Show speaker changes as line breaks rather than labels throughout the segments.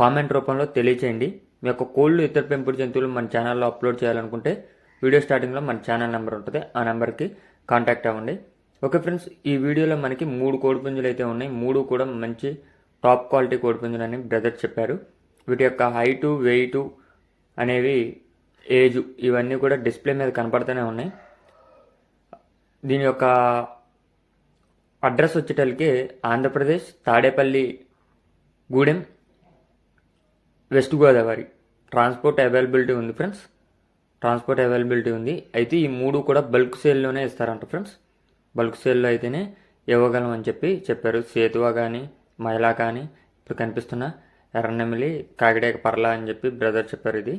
Comment రూపంలో తెలియచేయండి. మీ యొక్క కోళ్ళు ఇతర పెంపుడు జంతువులు మన ఛానల్లో అప్లోడ్ చేయాలనుకుంటే వీడియో స్టార్టింగ్లో మన ఛానల్ నెంబర్ ఉంటుంది. ఆ నెంబర్కి కాంటాక్ట్ అవ్వండి. ఓకే ఫ్రెండ్స్ ఈ వీడియోలో మనకి మూడు కోడిపుంజులు అయితే ఉన్నాయి. మూడు కూడా మంచి టాప్ క్వాలిటీ కోడిపుంజులు అని బ్రదర్ చెప్పారు. వీటి యొక్క హైటు వెయిటు అనేవి ఏజు ఇవన్నీ కూడా డిస్ప్లే మీద కనపడుతూనే ఉన్నాయి. దీని యొక్క అడ్రస్ వచ్చేటప్పటికి Andhra Pradesh Tadepalli Gudem west Godavari transport availability ఉంది ఫ్రెండ్స్ ట్రాన్స్పోర్ట్ అవైలబిలిటీ ఉంది. అయితే ఈ మూడు కూడా బల్క్ సేల్లోనే ఇస్తారంట ఫ్రెండ్స్ బల్క్ సేల్లో అయితేనే ఇవ్వగలం అని చెప్పి చెప్పారు. సేతువా కానీ మైలా కానీ ఇప్పుడు కనిపిస్తున్న ఎర్రనెమిలి కాకిడేక పర్ల అని చెప్పి బ్రదర్ చెప్పారు ఇది.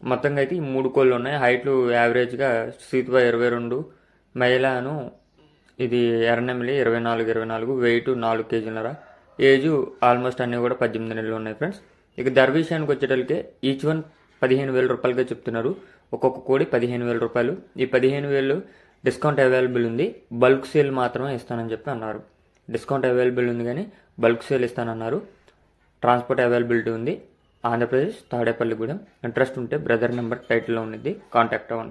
మొత్తంగా అయితే ఈ మూడు కోళ్ళు ఉన్నాయి. హైట్లు యావరేజ్గా సీతువా ఇరవై రెండు మైలాను ఇది ఎర్రనెమిలి ఇరవై నాలుగు ఇరవై నాలుగు వెయిట్ నాలుగు కేజీలరా ఏజు ఆల్మోస్ట్ అన్నీ కూడా పద్దెనిమిది నెలలు ఉన్నాయి ఫ్రెండ్స్ ఇక ధర విషయానికి వచ్చేటప్పటికే ఈచ్ వన్ పదిహేను వేల రూపాయలుగా చెప్తున్నారు. ఒక్కొక్క కోడి పదిహేను వేల రూపాయలు. ఈ పదిహేను వేలు డిస్కౌంట్ అవైలబుల్ ఉంది. బల్క్ సేల్ మాత్రమే ఇస్తానని చెప్పి అన్నారు. డిస్కౌంట్ అవైలబుల్ ఉంది కానీ బల్క్ సేల్ ఇస్తానన్నారు. ట్రాన్స్పోర్ట్ అవైలబిలిటీ ఉంది. ఆంధ్రప్రదేశ్ తాడేపల్లిగూడెం. ఇంట్రెస్ట్ ఉంటే బ్రదర్ నెంబర్ టైటిల్లో ఉన్నది కాంటాక్ట్ అవ్వండి.